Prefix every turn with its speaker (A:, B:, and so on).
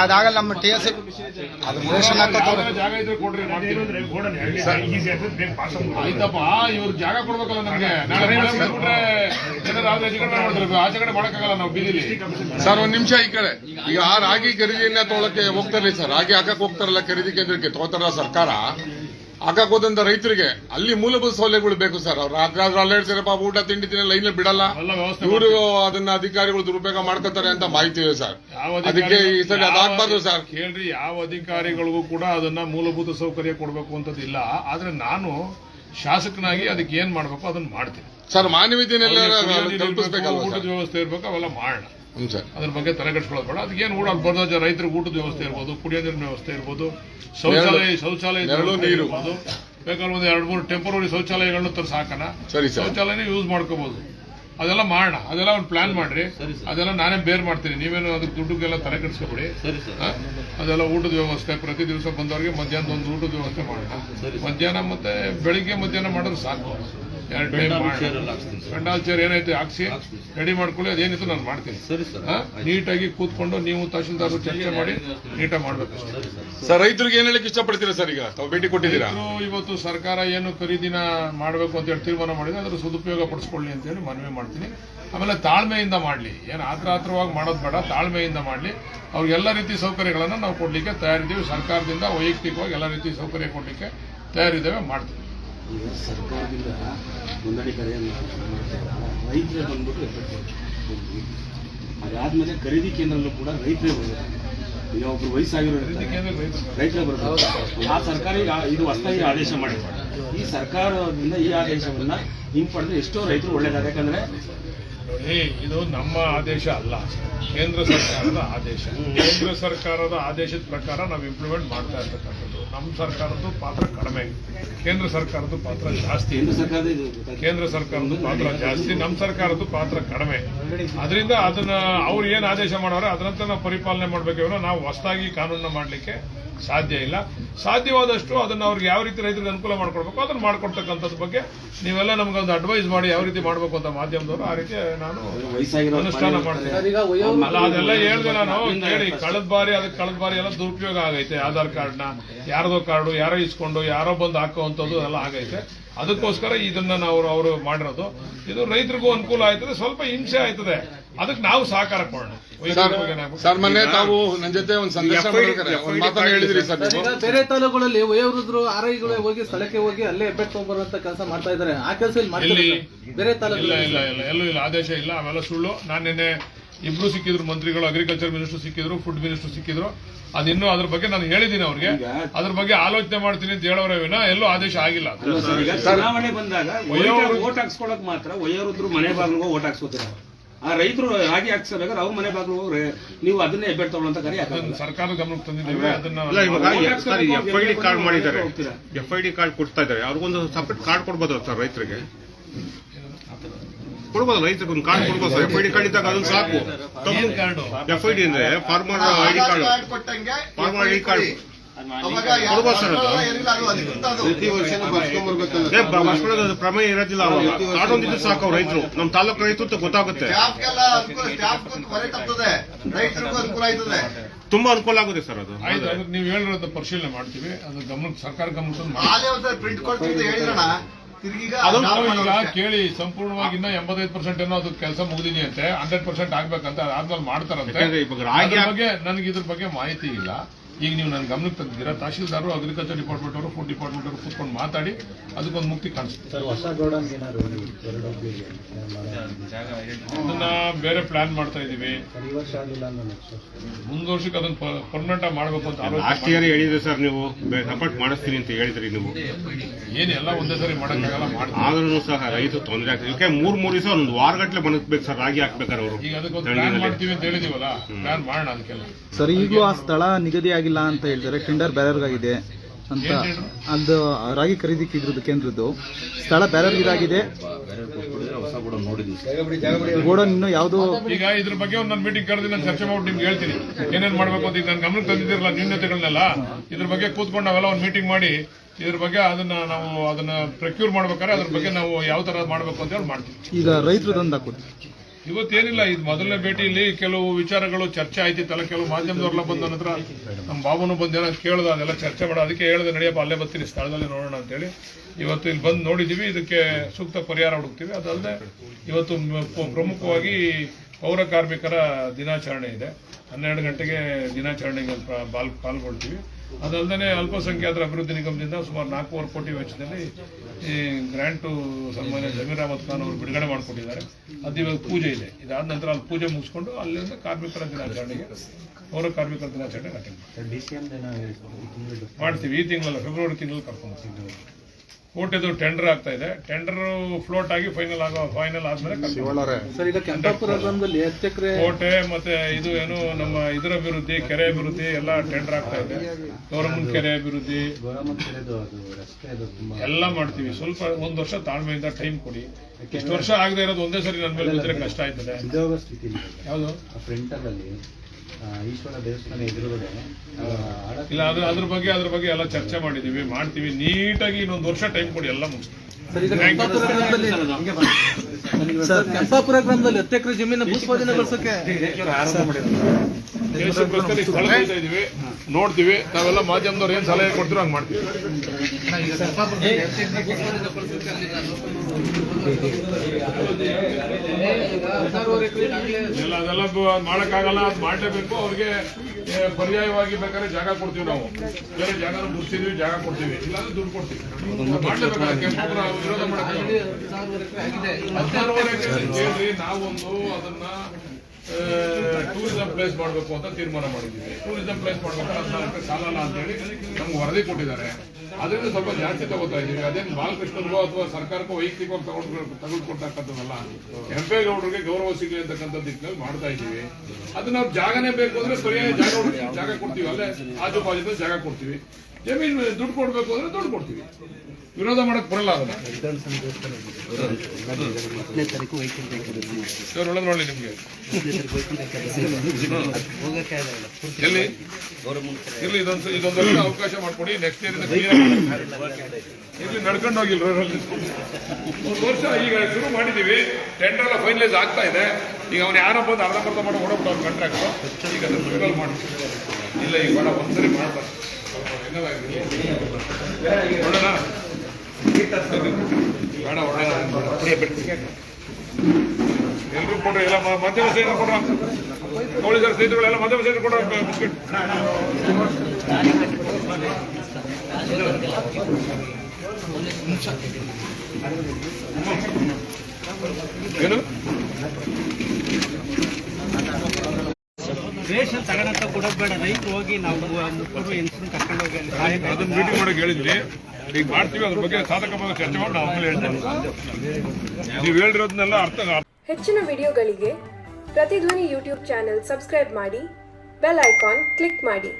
A: ಅದಾಗಲ್ಲ ನಮ್ಮ T S ಅದು
B: ಜಾಗ ಇದ್ರೆ ಕೊಡ್ರಿ. ಆಯ್ತಪ್ಪ ಇವ್ರು ಜಾಗ ಕೊಡ್ಬೇಕಲ್ಲ ನಮ್ಗೆ. ಜನರು ಆಚೆ ಕಡೆ ಮಾಡಕ್ಕಾಗಲ್ಲ ನಾವು ಬೀದಿಲಿ.
C: ಸರ್ ಒಂದ್ ನಿಮಿಷ ಈ ಕಡೆ. ಈಗ ಆ ರಾಗಿ ಖರೀದಿಯನ್ನ ತೊಗೊಳಕ್ಕೆ ಹೋಗ್ತಾರಲ್ಲ ಸರ್. ರಾಗಿ ಹಾಕಕ್ ಹೋಗ್ತಾರಲ್ಲ ಖರೀದಿ ಕೇಂದ್ರಕ್ಕೆ. ತಗೋತಾರ ಸರ್ಕಾರ? ಹಾಕಕ್ ರೈತರಿಗೆ ಅಲ್ಲಿ ಮೂಲಭೂತ ಸೌಲಭ್ಯಗಳು ಬೇಕು ಸರ್. ಅವ್ರು ರಾತ್ರಿ ಅಲ್ಲೇಡ್ತಾರೆ ಪಾಪ ಊಟ ತಿಂಡಿ ತಿನ್ನ ಲೈನ್ ಬಿಡಲ್ಲ. ಇವರು ಅದನ್ನ ಅಧಿಕಾರಿಗಳು ದುರುಪಯೋಗ ಮಾಡ್ಕೋತಾರೆ ಅಂತ ಮಾಹಿತಿ ಇದೆ ಸರ್. ಅದಕ್ಕೆ ಈ
B: ಸರಿ
C: ಅದಾಗ್ಬಾರ್ದು ಸರ್.
B: ಕೇಳ್ರಿ ಯಾವ ಅಧಿಕಾರಿಗಳಿಗೂ ಕೂಡ ಅದನ್ನ ಮೂಲಭೂತ ಸೌಕರ್ಯ ಕೊಡಬೇಕು ಅಂತದಿಲ್ಲ. ಆದ್ರೆ ನಾನು ಶಾಸಕನಾಗಿ ಅದಕ್ಕೆ ಏನ್ ಮಾಡ್ಬೇಕು ಅದನ್ನ ಮಾಡ್ತೀನಿ.
C: ಸರ್ ಮಾನವೀಯತೆ
B: ಊಟದ ವ್ಯವಸ್ಥೆ ಇರ್ಬೇಕು ಅವೆಲ್ಲ ಮಾಡೋಣ. ಅದ್ರ ಬಗ್ಗೆ ತಲೆ ಕೆಡಿಸ್ಕೊಳ್ಳೋದು ಬೇಡ ಏನು ಊಟ ಬರ್ದ ರೈತರಿಗೆ ಊಟದ ವ್ಯವಸ್ಥೆ ಇರ್ಬೋದು ಕುಡಿಯೋ ನೀರಿನ ವ್ಯವಸ್ಥೆ ಇರ್ಬೋದು ಶೌಚಾಲಯ ಶೌಚಾಲಯ
C: ನೀರು.
B: ಇರ್ಬೋದು. ಬೇಕಾದ್ರೆ ಒಂದು ಎರಡು ಮೂರು ಟೆಂಪರರಿ ಶೌಚಾಲಯಗಳನ್ನ ತರ ಸಾಕಣ
C: ಸರಿ ಸರ್.
B: ಶೌಚಾಲಯನೇ ಯೂಸ್ ಮಾಡ್ಕೋಬಹುದು ಅದೆಲ್ಲ ಮಾಡೋಣ ಅದೆಲ್ಲ ಒಂದು ಪ್ಲಾನ್ ಮಾಡ್ರಿ. ಅದೆಲ್ಲ ನಾನೇ ಬೇರ್ ಮಾಡ್ತೀನಿ. ನೀವೇನು ಅದಕ್ಕೆ ದುಡ್ಡುಗೆಲ್ಲ ತಲೆ ಕೆಡಿಸ್ಕೊಬಿಡಿ ಆ? ಅದೆಲ್ಲ ಊಟದ ವ್ಯವಸ್ಥೆ ಪ್ರತಿ ದಿವಸ ಬಂದವರಿಗೆ ಮಧ್ಯಾಹ್ನದ ಒಂದು ಊಟದ ವ್ಯವಸ್ಥೆ ಮಾಡೋಣ. ಮಧ್ಯಾಹ್ನ ಮತ್ತೆ ಬೆಳಿಗ್ಗೆ ಮಧ್ಯಾಹ್ನ ಮಾಡಿದ್ರೆ ಸಾಕು. ಎರಡು ಪೆಂಡಾಲ್ ಚೇರ್ ಏನೈತೆ ಹಾಕ್ಸಿ. ರೆಡಿ ಮಾಡ್ಕೊಳ್ಳಿ ಅದೇನಿತ್ತು ನಾನು ಮಾಡ್ತೀನಿ? ನೀಟಾಗಿ ಕೂತ್ಕೊಂಡು ನೀವು ತಹಶೀಲ್ದಾರ್ ಚರ್ಚೆ ಮಾಡಿ ನೀಟಾಗಿ ಮಾಡ್ಬೇಕು
C: ಸರ್. ರೈತರಿಗೆ ಏನ್ ಹೇಳಕ್ ಇಷ್ಟಪಡ್ತೀರಾ ಸರ್ ಈಗ? ತಾವು ಭೇಟಿ ಕೊಟ್ಟಿದ್ದೀರಾ?
B: ಇವತ್ತು ಸರ್ಕಾರ ಏನು ಖರೀದಿನ ಮಾಡಬೇಕು ಅಂತ ಹೇಳಿ ತೀರ್ಮಾನ ಮಾಡಿದ್ರೆ ಅದರ ಸದುಪಯೋಗ ಪಡಿಸ್ಕೊಳ್ಳಿ ಅಂತ ಹೇಳಿ ಮನವಿ ಮಾಡ್ತೀನಿ. ಆಮೇಲೆ ತಾಳ್ಮೆಯಿಂದ ಮಾಡಲಿ. ಏನು ಆತ್ರ ಆತ್ರವಾಗಿ ಮಾಡೋದು ಬೇಡ ತಾಳ್ಮೆಯಿಂದ ಮಾಡಲಿ. ಅವ್ರಿಗೆಲ್ಲ ರೀತಿ ಸೌಕರ್ಯಗಳನ್ನು ನಾವು ಕೊಡಲಿಕ್ಕೆ ತಯಾರಿದ್ದೀವಿ. ಸರ್ಕಾರದಿಂದ ವೈಯಕ್ತಿಕವಾಗಿ ಎಲ್ಲ ರೀತಿ ಸೌಕರ್ಯ ಕೊಡಲಿಕ್ಕೆ ತಯಾರಿದ್ದೇವೆ ಮಾಡ್ತೀವಿ.
D: ಈಗ ಸರ್ಕಾರದಿಂದ ನೋಂದಣಿ ಕರೆಯನ್ನು ರೈತರೇ ಬಂದ್ಬಿಟ್ಟು ಎಫೆಕ್ಟ್ ಅದಾದ್ಮೇಲೆ ಖರೀದಿ ಕೇಂದ್ರಲ್ಲೂ ಕೂಡ ರೈತರೇ ಬರಬೇಕು ಈಗ ಒಬ್ರು ವಯಸ್ಸಾಗಿರೋ
B: ರೈತರು
D: ಬರ್ತಾರೆ ಆ ಸರ್ಕಾರ ಈಗ ಇದು ಹೊಸದಾಗಿ ಆದೇಶ ಮಾಡಿದೆ. ಈ ಸರ್ಕಾರದಿಂದ ಈ ಆದೇಶವನ್ನ ಹಿಂಪಡೆದ್ರೆ ಎಷ್ಟೋ ರೈತರು ಒಳ್ಳೇದಾಗ ಯಾಕಂದ್ರೆ
B: ನೋಡಿ ಇದು ನಮ್ಮ ಆದೇಶ ಅಲ್ಲ. ಕೇಂದ್ರ ಸರ್ಕಾರದ ಆದೇಶ. ಕೇಂದ್ರ ಸರ್ಕಾರದ ಆದೇಶದ ಪ್ರಕಾರ ನಾವು ಇಂಪ್ಲಿಮೆಂಟ್ ಮಾಡ್ತಾ ಇರ್ತಕ್ಕಂಥದ್ದು. ನಮ್ಮ ಸರ್ಕಾರದ್ದು ಪಾತ್ರ ಕಡಿಮೆ. ಕೇಂದ್ರ ಸರ್ಕಾರದ ಪಾತ್ರ ಜಾಸ್ತಿ.
D: ಕೇಂದ್ರ ಸರ್ಕಾರದ
B: ಪಾತ್ರ ಜಾಸ್ತಿ ನಮ್ಮ ಸರ್ಕಾರದ ಪಾತ್ರ ಕಡಿಮೆ. ಅದರಿಂದ ಅದನ್ನ ಅವ್ರು ಏನ್ ಆದೇಶ ಮಾಡೋರೆ ಅದರಂತೆ ನಾವು ಪರಿಪಾಲನೆ ಮಾಡ್ಬೇಕೇ ನಾವು ಹೊಸದಾಗಿ ಕಾನೂನನ್ನ ಮಾಡ್ಲಿಕ್ಕೆ ಸಾಧ್ಯ ಇಲ್ಲ. ಸಾಧ್ಯವಾದಷ್ಟು ಅದನ್ನ ಅವ್ರಿಗೆ ಯಾವ ರೀತಿ ರೈತರಿಗೆ ಅನುಕೂಲ ಮಾಡ್ಕೊಡ್ಬೇಕು ಅದನ್ನ ಮಾಡ್ಕೊಡ್ತಕ್ಕಂಥದ್ದು ಬಗ್ಗೆ ನೀವೆಲ್ಲ ನಮ್ಗೊಂದು ಅಡ್ವೈಸ್ ಮಾಡಿ ಯಾವ ರೀತಿ ಮಾಡ್ಬೇಕು ಅಂತ ಮಾಧ್ಯಮದವರು ಆ ರೀತಿ ನಾನು ಅನುಷ್ಠಾನ ಮಾಡ್ತೀನಿ. ಅಲ್ಲ ಅದೆಲ್ಲ ಹೇಳ್ದೆ ನಾನು ಕೇಳಿ ಕಳೆದ ಬಾರಿ ಅದಕ್ಕೆ ಕಳೆದ ಬಾರಿ ಎಲ್ಲ ದುರುಪಯೋಗ ಆಗೈತೆ ಆಧಾರ್ ಕಾರ್ಡ್ನ. ಯಾರದೋ ಕಾರ್ಡು ಯಾರೋ ಇಸ್ಕೊಂಡು ಯಾರೋ ಬಂದು ಹಾಕುವಂಥದ್ದು ಎಲ್ಲ ಆಗೈತೆ. ಅದಕ್ಕೋಸ್ಕರ ಇದನ್ನ ನಾವು ಅವರು ಮಾಡಿರೋದು. ಇದು ರೈತರಿಗೂ ಅನುಕೂಲ ಆಯ್ತದೆ ಸ್ವಲ್ಪ ಹಿಂಸೆ ಆಯ್ತದೆ. ಅದಕ್ಕೆ ನಾವು ಸಹಕಾರ ಕೊಡೋಣ.
C: ಸರ್ ಮೊನ್ನೆ ತಾವು ನನ್ನ ಜೊತೆ ಒಂದು ಸಂದೇಶ ಹೇಳಿದ್ರಿ ಸರ್
E: ಬೇರೆ ತಾಲೂಕುಗಳಲ್ಲಿ ವಯೋವೃದ್ಧರು ಆರೈಗಳು ಹೋಗಿ ಸ್ಥಳಕ್ಕೆ ಹೋಗಿ ಅಲ್ಲೇ ಎಬ್ಬೆಟ್ ತಗೊಂಡ್ಬರುವಂತ ಕೆಲಸ ಮಾಡ್ತಾ ಇದ್ದಾರೆ. ಆ ಕೆಲಸ ಇಲ್ಲಿ ಬೇರೆ
B: ತಾಲೂಕು
E: ಇಲ್ಲ
B: ಇಲ್ಲ ಇಲ್ಲ ಎಲ್ಲೂ ಇಲ್ಲ. ಆದೇಶ ಇಲ್ಲ. ಅವೆಲ್ಲ ಸುಳ್ಳು. ನಾನು ನಿನ್ನೆ ಇಬ್ರು ಸಿಕ್ಕಿದ್ರು ಮಂತ್ರಿಗಳು ಅಗ್ರಿಕಲ್ಚರ್ ಮಿನಿಸ್ಟರ್ ಸಿಕ್ಕಿದ್ರು ಫುಡ್ ಮಿನಿಸ್ಟರ್ ಸಿಕ್ಕಿದ್ರು. ಅದಿನ್ನೂ ಅದ್ರ ಬಗ್ಗೆ ನಾನು ಹೇಳಿದ್ದೀನಿ ಅವ್ರಿಗೆ. ಅದ್ರ ಬಗ್ಗೆ ಆಲೋಚನೆ ಮಾಡ್ತೀನಿ ಅಂತ ಹೇಳೋರೇ ವಿನ ಎಲ್ಲೂ ಆದೇಶ ಆಗಿಲ್ಲ.
D: ಸರ್, ಚುನಾವಣೆ ಬಂದಾಗ ಓಟ್ ಹಾಕ್ಸ್ಕೊಳಕ್ ಮಾತ್ರ ವಯೋವೃದ್ಧರು ಮನೆ ಬಾಗಿಲಿಗೆ ಓಟ್ ಹಾಕ್ಸ್ಕೋತಾರೆ. ಆ ರೈತರು ಹಾಗೆ ಹಾಕ್ಸಬೇಕಾದ್ರೆ ಅವ್ರ ಮನೆ ಬಾಗಿಲು ಹೋಗ್ರೆ ನೀವು ಅದನ್ನೇ ಹೆಬ್ಬೆಟ್ ತಗೊಳ್ಳಂತ ಕರೆ
B: ಸರ್ಕಾರ ಗಮನಕ್ಕೆ ತಂದಿದ್ದೇವೆ ಅದನ್ನ
F: ಎಫ್ ಐ ಡಿ ಕಾರ್ಡ್ ಮಾಡಿದ್ದಾರೆ? ಎಫ್ ಐ ಡಿ ಕಾರ್ಡ್ ಕೊಡ್ತಾ ಇದ್ದಾರೆ. ಅವ್ರಿಗೊಂದು ಸಪ್ರೇಟ್ ಕಾರ್ಡ್ ಕೊಡ್ಬೋದು ಸರ್ ರೈತರಿಗೆ? ಕೊಡ್ಬೋದು ರೈತರಿಗೆ ಒಂದು ಕಾರ್ಡ್ ಕೊಡ್ಬೋದು. Sir F I D card ಇದ್ದಾಗ ಅದೊಂದು ಸಾಕು.
B: ತಮ್ಮ ಕಾರ್ಡು
F: ಎಫ್ ಐ ಡಿ ಅಂದ್ರೆ farmer I D card farmer I D card ಕೊಡ್ಬೋದು ಸರ್ ಅದು. ಪ್ರಮೇಯ ಇರೋದಿಲ್ಲ ಅವಾಗ. ಕಾರ್ಡ್ ಒಂದಿದ್ದು ಸಾಕು ಅವ್ರು ರೈತರು. ನಮ್ಮ ತಾಲೂಕು ರೈತರು ಅಂತ ಗೊತ್ತಾಗುತ್ತೆ. ತುಂಬಾ ಅನುಕೂಲ ಆಗುತ್ತೆ ಸರ್ ಅದು.
B: ನೀವು ಹೇಳಿರೋದು ಪರಿಶೀಲನೆ ಮಾಡ್ತೀವಿ. ಅದು ಗಮನ ಸರ್ಕಾರ
A: ಗಮನ ಪ್ರಿಂಟ್ ಕೊಡ್ತೀವಿ ಹೇಳಿದ್ರಣ
B: ಅದು ಈಗ ಕೇಳಿ ಸಂಪೂರ್ಣವಾಗಿ ಇನ್ನ ಎಂಬತ್ತೈದು ಪರ್ಸೆಂಟ್ ಏನೋ ಅದು ಕೆಲಸ ಮುಗಿದಿದೆಯಂತೆ ಹಂಡ್ರೆಡ್ ಪರ್ಸೆಂಟ್ ಆಗ್ಬೇಕಂತ ಅದಾದ್ಮೇಲೆ ಮಾಡ್ತಾರಂತೆ. ನನಗೆ ಇದ್ರ ಬಗ್ಗೆ ಮಾಹಿತಿ ಇಲ್ಲ. ಈಗ ನೀವು ನನ್ನ ಗಮನಕ್ಕೆ ತಂದಿದ್ದೀರಾ? ತಹಶೀಲ್ದಾರು ಅಗ್ರಿಕಲ್ಚರ್ ಡಿಪಾರ್ಟ್ಮೆಂಟ್ ಅವರು ಫುಡ್ ಡಿಪಾರ್ಟ್ಮೆಂಟ್ ಅವರು ಕೂತ್ಕೊಂಡು ಮಾತಾಡಿ ಅದಕ್ಕೊಂದು ಮುಕ್ತಿ ಕಾಣಿಸುತ್ತೆ. ಅದನ್ನ ಬೇರೆ ಪ್ಲಾನ್ ಮಾಡ್ತಾ ಇದೀವಿ ಮುಂದ್ ವರ್ಷಕ್ಕೆ ಅದನ್ನ ಪರ್ಮನೆಂಟ್ ಆಗಿ ಮಾಡ್ಬೇಕು ಅಂತ
F: ಲಾಸ್ಟ್ ಇಯರ್ ಹೇಳಿದ್ರೆ ಸರ್ ನೀವು. ಸಪೋರ್ಟ್ ಮಾಡಿಸ್ತೀನಿ ಅಂತ ಹೇಳಿದ್ರಿ ನೀವು.
B: ಏನೆಲ್ಲ ಎಲ್ಲ ಒಂದೇ ಸರಿ ಮಾಡೋಕ್ಕಾಗಲ್ಲ ಮಾಡ್ತೀವಿ.
F: ಆದ್ರೂ ಸಹ ರೈತರು ತೊಂದರೆ ಆಗ್ತದೆ. ಯಾಕೆ ಮೂರ್ ಮೂರು ದಿವಸ ಒಂದು ವಾರಗಟ್ಟಲೆ ಮನಸ್ಬೇಕು ಸರ್ ರಾಗಿ ಹಾಕ್ಬೇಕಾರೆ ಅವರು.
B: ಈಗ ಅದಕ್ಕೊಂದು ಪ್ಲಾನ್ ಮಾಡ್ತೀವಿ ಅಂತ ಹೇಳಿದೀವಲ್ಲ? ಪ್ಲಾನ್ ಮಾಡೋಣ ಅದಕ್ಕೆಲ್ಲ.
E: ಸರ್ ಈಗಲೂ ಆ ಸ್ಥಳ ನಿಗದಿ ಆಗಿಲ್ಲ ಅಂತ ಹೇಳ್ತಾರೆ. ಟೆಂಡರ್ ಬೇರೆಯವ್ರಿಗಾಗಿದೆ ಅಂತ. ಅದು ರಾಗಿ ಖರೀದಿ ಇದ್ರದ್ದು ಕೇಂದ್ರದ್ದು. ಸ್ಥಳ ಬೇರೆಯವ್ರಿಗಾಗಿದೆ ಗೋಡನ್ ಇನ್ನು ಯಾವುದು
B: ಈಗ ಇದ್ರ ಬಗ್ಗೆ ಒಂದು ನನ್ನ ಮೀಟಿಂಗ್ ಕರೆದಿ ನಾನು ಚರ್ಚೆ ಮಾಡಿ ನಿಮ್ಗೆ ಹೇಳ್ತೀನಿ. ಏನೇನ್ ಮಾಡ್ಬೇಕು ಅಂತ ಈಗ ನನ್ನ ಗಮನಕ್ಕೆ ತಂದಿದ್ದಿರಲ್ಲ ನ್ಯೂನತೆಗಳನ್ನೆಲ್ಲ ಇದ್ರ ಬಗ್ಗೆ ಕೂತ್ಕೊಂಡು ನಾವೆಲ್ಲ ಒಂದು ಮೀಟಿಂಗ್ ಮಾಡಿ ಇದ್ರ ಬಗ್ಗೆ ಅದನ್ನ ನಾವು ಅದನ್ನ ಪ್ರೊಕ್ಯೂರ್ ಮಾಡ್ಬೇಕಾದ್ರೆ ಅದ್ರ ಬಗ್ಗೆ ನಾವು ಯಾವ ತರ ಮಾಡ್ಬೇಕು ಅಂತ ಹೇಳಿ ಮಾಡ್ತೀವಿ.
E: ಈಗ ರೈತರು ಹಾಕುದು
B: ಇವತ್ತೇನಿಲ್ಲ, ಇದು ಮೊದಲನೇ ಭೇಟಿಯಲ್ಲಿ ಕೆಲವು ವಿಚಾರಗಳು ಚರ್ಚೆ ಆಯ್ತಿತ್ತಲ್ಲ ಕೆಲವು ಮಾಧ್ಯಮದವ್ರೆಲ್ಲ ಬಂದ ನಂತರ ನಮ್ಮ ಬಾಬುನು ಬಂದು ಏನೋ ಕೇಳ್ದ, ಅದೆಲ್ಲ ಚರ್ಚೆ ಮಾಡ, ಅದಕ್ಕೆ ಹೇಳಿದೆ, ನಡೆಯಪ್ಪ, ಅಲ್ಲೇ ಬರ್ತೀನಿ, ಸ್ಥಳದಲ್ಲಿ ನೋಡೋಣ ಅಂತೇಳಿ. ಇವತ್ತು ಇಲ್ಲಿ ಬಂದು ನೋಡಿದ್ದೀವಿ ಇದಕ್ಕೆ ಸೂಕ್ತ ಪರಿಹಾರ ಹುಡುಕ್ತೀವಿ. ಅದಲ್ಲದೆ ಇವತ್ತು ಪ್ರಮುಖವಾಗಿ ಪೌರ ಕಾರ್ಮಿಕರ ದಿನಾಚರಣೆ ಇದೆ. ಹನ್ನೆರಡು ಗಂಟೆಗೆ ದಿನಾಚರಣೆಗೆ ಪಾಲ್ಗೊಳ್ತೀವಿ. ಅದಲ್ಲದೆ ಅಲ್ಪಸಂಖ್ಯಾತರ ಅಭಿವೃದ್ಧಿ ನಿಗಮದಿಂದ ಸುಮಾರು ನಾಲ್ಕೂವರೆ ಕೋಟಿ ವೆಚ್ಚದಲ್ಲಿ ಈ ಗ್ರ್ಯಾಂಟು ಸನ್ಮಾನ್ಯ ಜಮೀರ್ ಅಹಮದ್ ಖಾನ್ ಅವರು ಬಿಡುಗಡೆ ಮಾಡಿಕೊಟ್ಟಿದ್ದಾರೆ ಅದು ಇವಾಗ ಪೂಜೆ ಇದೆ. ಇದಾದ ನಂತರ ಅಲ್ಲಿ ಪೂಜೆ ಮುಗಿಸ್ಕೊಂಡು ಅಲ್ಲಿಂದ ಕಾರ್ಮಿಕರ ದಿನಾಚರಣೆಗೆ ಪೌರ ಕಾರ್ಮಿಕರ ದಿನಾಚರಣೆ ಅಟೆಂಡ್ ಮಾಡ್ತೀವಿ. ಈ ತಿಂಗಳಲ್ಲ ಫೆಬ್ರವರಿ ತಿಂಗಳಲ್ಲಿ ಕರ್ಕೊಂಡು ಕೋಟೆದು ಟೆಂಡರ್ ಆಗ್ತಾ ಇದೆ. ಟೆಂಡರ್ ಫ್ಲೋಟ್ ಆಗಿ ಫೈನಲ್ ಆಗೋ ಫೈನಲ್ ಆದ್ಮೇಲೆ ಕೋಟೆ ಮತ್ತೆ ಇದು ಏನು ನಮ್ಮ ಇದರ ಅಭಿವೃದ್ಧಿ ಕೆರೆ ಅಭಿವೃದ್ಧಿ ಎಲ್ಲ ಟೆಂಡರ್ ಆಗ್ತಾ ಇದೆ. ಗೌರಮ್ಮನ ಕೆರೆ ಅಭಿವೃದ್ಧಿ ಎಲ್ಲ ಮಾಡ್ತೀವಿ. ಸ್ವಲ್ಪ ಒಂದ್ ವರ್ಷ ತಾಳ್ಮೆಯಿಂದ ಟೈಮ್ ಕೊಡಿ. ಇಷ್ಟು ವರ್ಷ ಆಗದೆ ಇರೋದು ಒಂದೇ ಸರಿ ನನ್ನ ಮೇಲೆ ಕಷ್ಟ ಆಯ್ತದೆ. ಯಾವುದು?
G: ಈಶ್ವರ ದೇವಸ್ಥಾನ ಎದುರುಗಡೆ
B: ಇಲ್ಲ ಅದ್ರ ಅದ್ರ ಬಗ್ಗೆ ಅದ್ರ ಬಗ್ಗೆ ಎಲ್ಲ ಚರ್ಚೆ ಮಾಡಿದೀವಿ ಮಾಡ್ತೀವಿ. ನೀಟಾಗಿ ಇನ್ನೊಂದು ವರ್ಷ ಟೈಮ್ ಕೊಡಿ ಎಲ್ಲ ಮುಗಿಸ್ತೀವಿ
E: ಕೆಂಪಾಪುರ ಗ್ರಾಮದಲ್ಲಿ ಹತ್ತು ಎಕರೆ ಜಮೀನು ಭೂಸ್ವಾಧೀನಗೊಳಿಸಕ್ಕೆ
B: ದೇಶಕ್ಕೋಸ್ಕರ ಈ ಸ್ಥಳ ಬೀಳ್ತಾ ಇದೀವಿ ನೋಡ್ತೀವಿ. ನಾವೆಲ್ಲ ಮಾಧ್ಯಮದವ್ರು ಏನ್ ಸಲಹೆ ಕೊಡ್ತೀರೋ ಹಂಗೆ ಮಾಡ್ತೀವಿ. ಇಲ್ಲ ಅದೆಲ್ಲ ಮಾಡಕ್ಕಾಗಲ್ಲ ಅದು ಮಾಡಲೇಬೇಕು. ಅವ್ರಿಗೆ ಪರ್ಯಾಯವಾಗಿ ಬೇಕಾದ್ರೆ ಜಾಗ ಕೊಡ್ತೀವಿ ನಾವು. ಬೇರೆ ಜಾಗ ಮುಗಿಸಿದ್ವಿ ಜಾಗ ಕೊಡ್ತೀವಿ. ಇಲ್ಲಾಂದ್ರೆ ದುಡ್ಡು ಕೊಡ್ತೀವಿ. ಮಾಡ್ಲೇಬೇಕಾದ್ರೆ ವಿರೋಧ ನಾವೊಂದು ಅದನ್ನ ಟೂರಿಸಂ ಪ್ಲೇಸ್ ಮಾಡಬೇಕು ಅಂತ ತೀರ್ಮಾನ ಮಾಡಿದ್ದೀವಿ. ಟೂರಿಸಂ ಪ್ಲೇಸ್ ಮಾಡ್ಬೇಕಾದ್ರೆ ಹದಿನಾರು ರೂಪಾಯಿ ಸಾಲಲ್ಲ ಅಂತ ಹೇಳಿ ನಮ್ಗೆ ವರದಿ ಕೊಟ್ಟಿದ್ದಾರೆ. ಅದರಿಂದ ಸ್ವಲ್ಪ ಜಾಸ್ತಿ ತಗೋತಾ ಇದ್ದೀವಿ. ಅದೇನು ಬಾಲಕೃಷ್ಣನ್ಗೋ ಅಥವಾ ಸರ್ಕಾರಕ್ಕೂ ವೈಯಕ್ತಿಕವಾಗಿ ತಗೊಂಡು ತೆಗೆದುಕೊಡ್ತಕ್ಕಂಥದ್ದಲ್ಲ ಕೆಂಪೇಗೌಡರಿಗೆ ಗೌರವ ಸಿಗಲಿ ಅಂತಕ್ಕಂಥ ದಿಕ್ಕಿನಲ್ಲಿ ಮಾಡ್ತಾ ಇದ್ದೀವಿ. ಅದನ್ನ ನಾವು ಜಾಗನೇ ಬೇಕು ಅಂದ್ರೆ ಸರಿಯಾದ ಜಾಗ ಜಾಗ ಕೊಡ್ತೀವಿ. ಅಲ್ಲೇ ಆಜು ಬಾಜು ಜಾಗ ಕೊಡ್ತೀವಿ. ಜಮೀನು ದುಡ್ಡು ಕೊಡ್ಬೇಕು ಅಂದ್ರೆ ದುಡ್ಡು ಕೊಡ್ತೀವಿ. ವಿರೋಧ ಮಾಡಕ್ ಬರಲ್ಲ ಅದನ್ನ. ಸರ್ ಒಳ್ಳೆ ನೋಡಿ ನಿಮ್ಗೆ. ಎಲ್ಲಿ? ಇರ್ಲಿ ಇದೊಂದು ಇದೊಂದು ಅವಕಾಶ ಮಾಡ್ಕೊಡಿ. ನೆಕ್ಸ್ಟ್ ಇಯರ್ ಇಲ್ಲಿ ನಡ್ಕೊಂಡು ಹೋಗಿಲ್ಲ ಒಂದು ವರ್ಷ ಈಗ ಶುರು ಮಾಡಿದೀವಿ. ಟೆಂಡರ್ ಎಲ್ಲ ಫೈನಲೈಸ್ ಆಗ್ತಾ ಇದೆ. ಈಗ ಅವ್ನು ಯಾರೋ ಬಂದು ಅರ್ಧ ಬರ್ಧ ಮಾಡಿ ಓಡೋಗ್ಬಿಟ್ಟು ಅವ್ನು ಕಾಂಟ್ರಾಕ್ಟ್ ಈಗ ಅದನ್ನ ಇಲ್ಲ ಈಗ ಬೇಡ ಒಂದ್ಸರಿ ಮಾಡ್ತಾರೆ. ಎಲ್ರು ಕೊಡ್ರಿ ಎಲ್ಲ ಮ- ಮಧ್ಯಮ ಸೇರಿ ಕೊಡ್ರ ಪೊಲೀಸರ ಸ್ನೇಹಿತರುಗಳೆಲ್ಲ ಮಧ್ಯಮ ಸೇರಿ ಕೊಡ್ರ ಬಿಸ್ಕೆಟ್ ಏನು
H: ರೇಷನ್ ತಗೊಳಂತ ಕೊಡೋದು ರೈತರು ಹೋಗಿ ನಾವು ಮುಕ್ಕರು ಹೆಂಗಸರು ಕರ್ಕೊಂಡು ಹೋಗಿ ಅಲ್ಲಿ.
B: ಅದನ್ನ ಮೀಟಿಂಗ್ ಮಾಡಕ್ ಹೇಳಿದ್ವಿ. ಈಗ ಮಾಡ್ತೀವಿ ಅದ್ರ ಬಗ್ಗೆ ಸಾಧಕ ಬಗ್ಗೆ ಚರ್ಚೆ ಮಾಡಿ ಆಮೇಲೆ ಹೇಳ್ತೇವೆ ನೀವು ಹೇಳಿರೋದನ್ನೆಲ್ಲ ಅರ್ಥ
I: ಹೆಚ್ಚಿನ ವಿಡಿಯೋಗಳಿಗೆ ಪ್ರತಿಧ್ವನಿ ಯೂಟ್ಯೂಬ್ ಚಾನೆಲ್ ಸಬ್ಸ್ಕ್ರೈಬ್ ಮಾಡಿ ಬೆಲ್ ಐಕಾನ್ ಕ್ಲಿಕ್ ಮಾಡಿ.